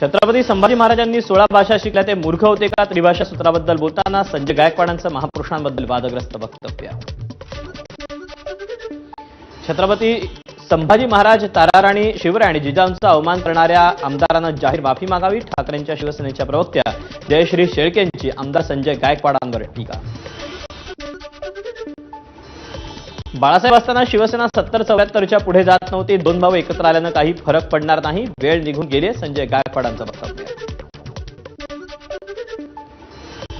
छत्रपती संभाजी महाराजांनी सोळा भाषा शिकल्या. ते मूर्ख होते का? त्रिभाषा सूत्राबद्दल बोलताना संजय गायकवाडांचं महापुरुषांबद्दल वादग्रस्त वक्तव्य. छत्रपती संभाजी महाराज ताराराणी शिवराय आणि जिजाऊंचा अवमान करणाऱ्या आमदारांना जाहीर माफी मागावी. ठाकरेंच्या शिवसेनेच्या प्रवक्त्या जयश्री शेळकेंची आमदार संजय गायकवाडांवर टीका. बाळासाहेब असताना शिवसेना सत्तर चौऱ्याहत्तरच्या पुढे जात नव्हती. दोन भाऊ एकत्र आल्यानं काही फरक पडणार नाही. वेळ निघून गेली संजय गायकवाडांचं वक्तव्य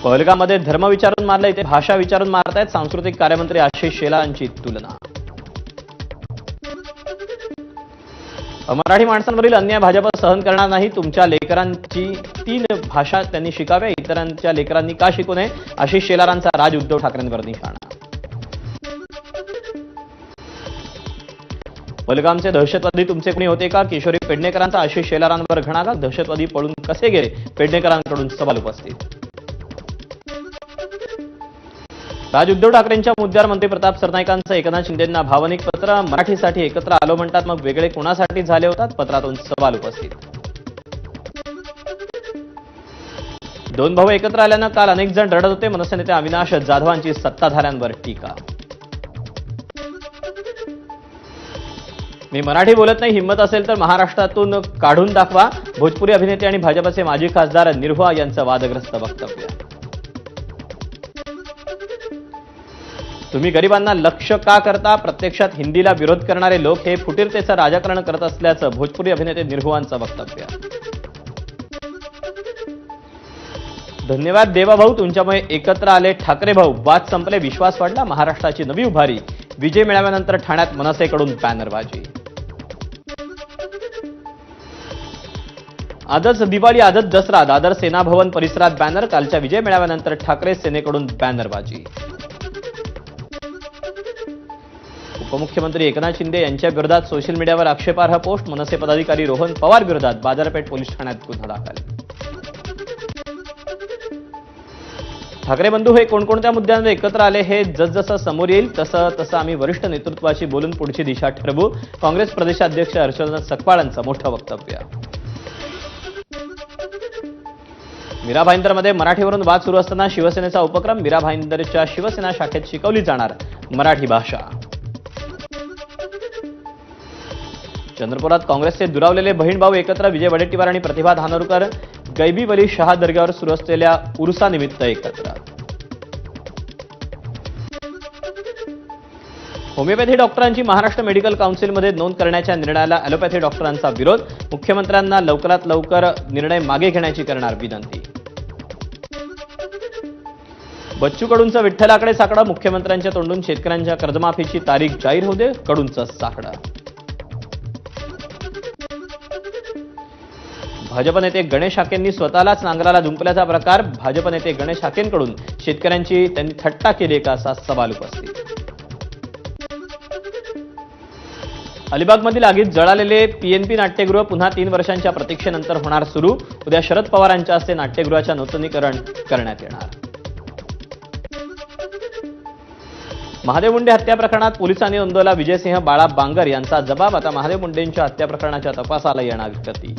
पहलगामध्ये धर्म विचारून मारलं इथे भाषा विचारून मारतायत सांस्कृतिक कार्यमंत्री आशिष शेलार यांची तुलना. मराठी माणसांवरील अन्याय भाजप सहन करणार नाही. तुमच्या लेकरांची तीन भाषा त्यांनी शिकाव्या. इतरांच्या लेकरांनी का शिकू नये? आशिष शेलारांचा राज उद्धव ठाकरेंवर निशाणा. बलगामचे दहशतवादी तुमचे कुणी होते का? किशोरी पेडणेकरांचा आशिष शेलारांवर घणाघात दहशतवादी पळून कसे गेले? पेडणेकरांकडून सवाल उपस्थित. राज उद्धव ठाकरेंच्या मुद्द्यावर मंत्री प्रताप सरनाईकांचं एकनाथ शिंदेंना भावनिक पत्र. मराठीसाठी एकत्र आलो म्हणतात मग वेगळे कोणासाठी झाले होतात? पत्रातून सवाल उपस्थित. दोन भाऊ एकत्र आल्यानं काल अनेक जण रडत होते. मनसे नेते अविनाश जाधवांची सत्ताधाऱ्यांवर टीका. मी मराठी बोलत नाही हिंमत असेल तर महाराष्ट्रातून काढून दाखवा. भोजपुरी अभिनेते आणि भाजपचे माजी खासदार निर्भा यांचं वादग्रस्त वक्तव्य. तुम्ही गरिबांना लक्ष का करता? प्रत्यक्षात हिंदीला विरोध करणारे लोक हे फुटीरतेचं राजकारण करत असल्याचं भोजपुरी अभिनेते निर्भुवांचं वक्तव्य. धन्यवाद देवाभाऊ तुमच्यामुळे एकत्र आले. ठाकरे भाऊ वाद संपले विश्वास वाढला महाराष्ट्राची नवी उभारी. विजय मिळाल्यानंतर ठाण्यात मनसेकडून बॅनरबाजी. आदर्श दिवाळी आदर्श दसरा दादर सेना भवन परिसरात बॅनर कालच्या विजय मेळाव्यानंतर ठाकरे सेनेकडून बॅनरबाजी उपमुख्यमंत्री एकनाथ शिंदे यांच्या विरोधात सोशल मीडियावर आक्षेपार्ह पोस्ट. मनसे पदाधिकारी रोहन पवार विरोधात बाजारपेठ पोलीस ठाण्यात गुन्हा दाखल. ठाकरे बंधू हे कोणकोणत्या मुद्द्यांवर एकत्र आले हे जसजसं समोर येईल तसं तसं आम्ही वरिष्ठ नेतृत्वाशी बोलून पुढची दिशा ठरवू. काँग्रेस प्रदेशाध्यक्ष हर्षवर्धन सकपाळांचं मोठं वक्तव्य. मीरा भाईंदरमध्ये मराठीवरून वाद सुरू असताना शिवसेनेचा उपक्रम मीरा भाईंदरच्या शिवसेना शाखेत शिकवली जाणार मराठी भाषा. चंद्रपुरात काँग्रेसचे दुरावलेले बहीण भाऊ एकत्र विजय वडेट्टीवार आणि प्रतिभा धानोरकर गैबीवली शहा दर्ग्यावर सुरू असलेल्या उरुसानिमित्त एकत्र. होमिओपॅथी डॉक्टरांची महाराष्ट्र मेडिकल काउन्सिलमध्ये नोंद करण्याच्या निर्णयाला ॲलोपॅथी डॉक्टरांचा विरोध मुख्यमंत्र्यांना लवकरात लवकर निर्णय मागे घेण्याची करणार विनंती. बच्चू कडूंचं विठ्ठलाकडे साकडा मुख्यमंत्र्यांच्या तोंडून शेतकऱ्यांच्या कर्जमाफीची तारीख जाहीर होऊ दे साकडा. भाजप नेते गणेश हाकेंनी स्वतःलाच नांगराला दुंपल्याचा प्रकार भाजप नेते गणेश हाकेंकडून शेतकऱ्यांची त्यांनी थट्टा केली का असा सवाल उपस्थित. अलिबागमधील आगीत जळालेले पीएनपी नाट्यगृह पुन्हा तीन वर्षांच्या प्रतीक्षेनंतर होणार सुरू. उद्या शरद पवारांच्या हस्ते नाट्यगृहाच्या नूतनीकरण करण्यात येणार. महादेव मुंडे हत्या प्रकरणात पोलिसांनी नोंदवला विजयसिंह बाळा बांगर यांचा जबाब. आता महादेव मुंडेंच्या हत्या प्रकरणाच्या तपासाला येणार गती.